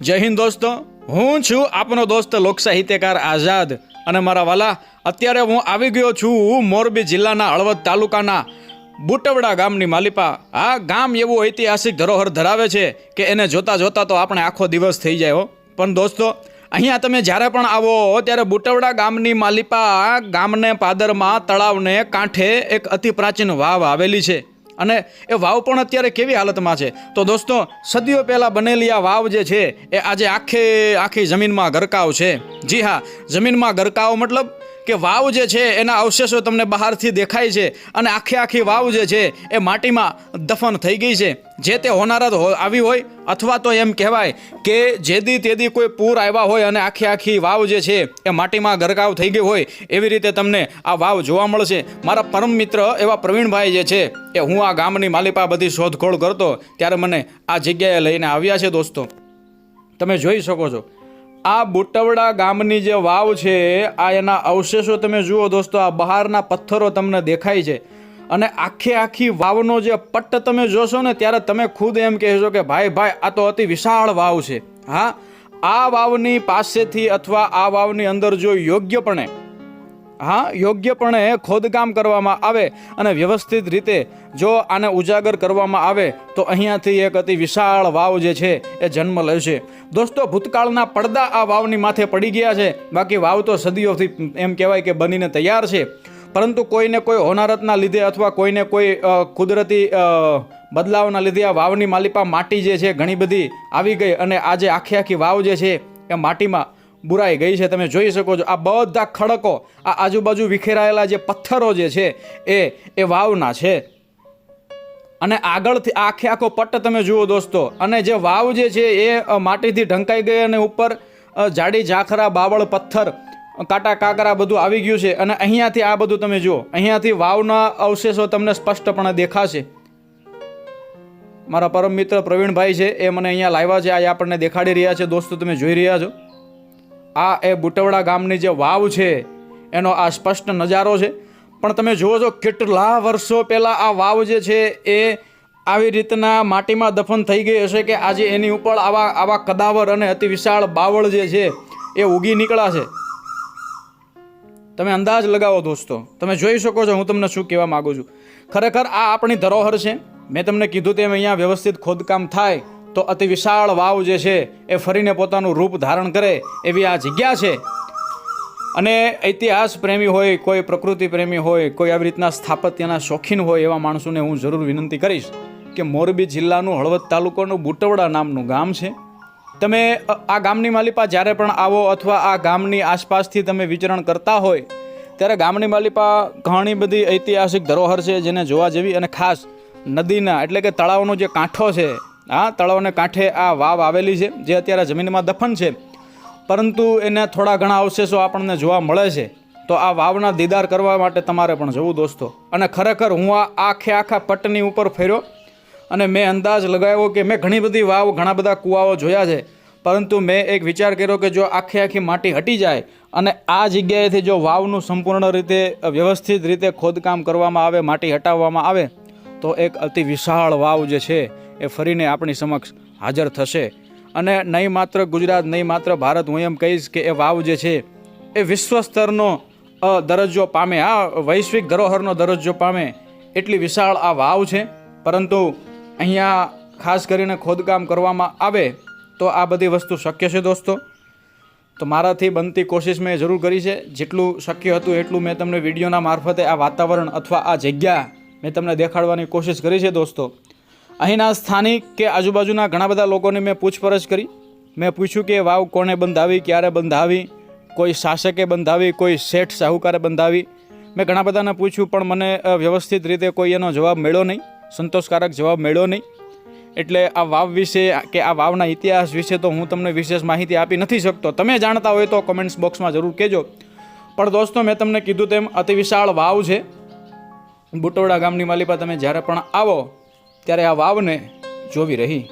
જય હિન્દ દોસ્તો. હું છું આપનો દોસ્ત લોક સાહિત્યકાર આઝાદ અને મારા વાલા, અત્યારે હું આવી ગયો છું મોરબી જિલ્લાના હળવદ તાલુકાના બુટવડા ગામની માલિપા. આ ગામ એવું ઐતિહાસિક ધરોહર ધરાવે છે કે એને જોતા જોતા તો આપણે આખો દિવસ થઈ જાય હો. પણ દોસ્તો, અહીંયા તમે જ્યારે પણ આવો, ત્યારે બુટવડા ગામની માલિપા ગામને પાદરમાં, તળાવને કાંઠે એક અતિ પ્રાચીન વાવ આવેલી છે. અને એ વાવ પણ અત્યારે કેવી હાલતમાં છે? તો દોસ્તો, સદીઓ પહેલાં બનેલી આ વાવ જે છે, એ આજે આખે, આખી જમીનમાં ગરકાવ છે. જી હા, જમીનમાં ગરકાવ મતલબ કે વાવ જે છે એના અવશેષો તમને બહારથી દેખાય છે અને આખી આખી વાવ જે છે એ માટીમાં દફન થઈ ગઈ છે. જે તે હોનારત આવી હોય અથવા તો એમ કહેવાય કે જેદી તેદી કોઈ પૂર આવ્યા હોય અને આખી આખી વાવ જે છે એ માટીમાં ગરકાવ થઈ ગઈ હોય એવી રીતે તમને આ વાવ જોવા મળશે. મારા પરમ મિત્ર એવા પ્રવીણભાઈ જે છે એ હું આ ગામની માલિપા બધી શોધખોળ કરતો ત્યારે મને આ જગ્યાએ લઈને આવ્યા છે દોસ્તો. તમે જોઈ શકો છો. આ બુટવડા ગામની જે વાવ છે, આ એના અવશેષો તમે જુઓ દોસ્તો, આ બહારના પથ્થરો તમને દેખાય છે. અને આખે આખી વાવનો જે પટ્ટ તમે જોશો ને, ત્યારે તમે ખુદ એમ કહેશો કે ભાઈ ભાઈ, આ તો અતિ વિશાળ વાવ છે. હા, આ વાવની પાસેથી અથવા આ વાવની અંદર જો યોગ્યપણે હા, યોગ્યપણે ખોદકામ કરવામાં આવે અને વ્યવસ્થિત રીતે જો આને ઉજાગર કરવામાં આવે, તો અહીંયાથી એક અતિ વિશાળ વાવ જે છે, એ જન્મ લેશે દોસ્તો, ભૂતકાળના પડદા આ વાવની માથે પડી ગયા છે. બાકી વાવ તો સદીઓથી એમ કહેવાય કે બનીને તૈયાર છે. પરંતુ કોઈને કોઈ હોનારતના લીધે અથવા કોઈને કોઈ કુદરતી બદલાવના લીધે આ વાવની માલિપા માટી જે છે, ઘણી બધી આવી ગઈ અને આજે આખી આખી વાવ જે છે, એ માટીમાં બુરાઈ ગઈ છે, તમે જોઈ શકો છો. આ બધા ખડકો, આ આજુબાજુ વિખેરાયેલા જે પથ્થરો જે છે, એ એ વાવના છે. અને આગળથી આખે આખો પટ્ટ તમે જુઓ દોસ્તો, અને જે વાવ જે છે, એ માટીથી ઢંકાઈ ગઈ અને ઉપર જાડી, ઝાખરા, બાવળ, પથ્થર, કાંટા, કાકરા બધું આવી ગયું છે. અને અહીંયાથી આ બધું તમે જુઓ, અહીંયાથી વાવના અવશેષો તમને સ્પષ્ટપણે દેખાશે. મારા પરમ મિત્ર પ્રવીણભાઈ છે, એ મને અહીંયા લાવ્યા છે, આ આપણને દેખાડી રહ્યા છે. દોસ્તો, તમે જોઈ રહ્યા છો? આ એ બુટવડા ગામની જે વાવ છે, એનો આ સ્પષ્ટ નજારો છે. પણ તમે જુઓ છો, કેટલા વર્ષો પહેલાં આ વાવ જે છે, એ આવી રીતના માટીમાં દફન થઈ ગઈ હશે કે આજે એની ઉપર આવા આવા કદાવર અને અતિ વિશાળ બાવળ જે છે, એ ઉગી નીકળ્યા છે. તમે અંદાજ લગાવો દોસ્તો. તમે જોઈ શકો છો, હું તમને શું કહેવા માગું છું. ખરેખર આ આપણી ધરોહર છે. મેં તમને કીધું તેમ અહીંયા વ્યવસ્થિત ખોદકામ થાય. તો અતિ વિશાળ વાવ જે છે એ ફરીને પોતાનું રૂપ ધારણ કરે એવી આ જગ્યા છે. અને ઇતિહાસ પ્રેમી હોય, કોઈ પ્રકૃતિ પ્રેમી હોય, કોઈ આવી રીતના સ્થાપત્યના શોખીન હોય એવા માણસોને હું જરૂર વિનંતી કરીશ કે મોરબી જિલ્લાનું હળવદ તાલુકાનું બુટવડા નામનું ગામ છે. તમે આ ગામની માલિપા જ્યારે પણ આવો અથવા આ ગામની આસપાસથી તમે વિચરણ કરતા હોય, ત્યારે ગામની માલિપા ઘણી બધી ઐતિહાસિક ધરોહર છે જેને જોવા જેવી અને ખાસ નદીના એટલે કે તળાવનો જે કાંઠો છે હા, તળાવને કાંઠે આ વાવ આવેલી છે, જે અત્યારે જમીનમાં દફન છે. પરંતુ એને થોડા ઘણા અવશેષો આપણને જોવા મળે છે. તો આ વાવના દીદાર કરવા માટે તમારે પણ જવું દોસ્તો. અને ખરેખર હું આ આખે આખા પટ્ટની ઉપર ફેર્યો અને મેં અંદાજ લગાવ્યો કે મેં ઘણી બધી વાવ, ઘણા બધા કૂવાઓ જોયા છે. પરંતુ મેં એક વિચાર કર્યો કે જો આખી આખી માટી હટી જાય અને આ જગ્યાએથી જો વાવનું સંપૂર્ણ રીતે વ્યવસ્થિત રીતે ખોદકામ કરવામાં આવે, માટી હટાવવામાં આવે, તો એક અતિ વિશાળ વાવ જે છે એ ફરીને આપણી સમક્ષ હાજર થશે. અને નહીં માત્ર ગુજરાત, નહીં માત્ર ભારત, હું એમ કહીશ કે એ વાવ જે છે, એ વિશ્વ સ્તરનો દરજ્જો પામે. આ વૈશ્વિક ધરોહરનો દરજ્જો પામે. એટલી વિશાળ આ વાવ છે. પરંતુ અહીંયા ખાસ કરીને ખોદકામ કરવામાં આવે તો આ બધી વસ્તુ શક્ય છે દોસ્તો. તો મારાથી બનતી કોશિશ મેં જરૂર કરી છે. જેટલું શક્ય હતું એટલું મેં તમને વિડીયોના મારફતે આ વાતાવરણ અથવા આ જગ્યા મેં તમને દેખાડવાની કોશિશ કરી છે દોસ્તો. અહીંના સ્થાનિક કે આજુબાજુના ઘણા બધા લોકોને મેં પૂછપરછ કરી. મેં પૂછ્યું કે વાવ કોણે બંધાવી, ક્યારે બંધાવી, કોઈ શાસકે બંધાવી, કોઈ શેઠ સાહુકારે બંધાવી. મેં ઘણા બધાને પૂછ્યું, પણ મને વ્યવસ્થિત રીતે કોઈ એનો જવાબ મળ્યો નહીં. સંતોષકારક જવાબ મળ્યો નહીં. એટલે આ વાવ વિશે કે આ વાવના ઇતિહાસ વિશે તો હું તમને વિશેષ માહિતી આપી નથી શકતો. તમે જાણતા હોય તો કમેન્ટ્સ બોક્સમાં જરૂર કહેજો. પણ દોસ્તો, મેં તમને કીધું તેમ અતિ વિશાળ વાવ છે. બુટોડા ગામની માલિપા તમે જ્યારે પણ આવો ત્યારે આ વાવને જોવી રહી.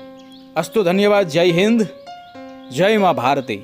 અસ્તુ ધન્યવાદ જય હિન્દ જય મા ભારતી.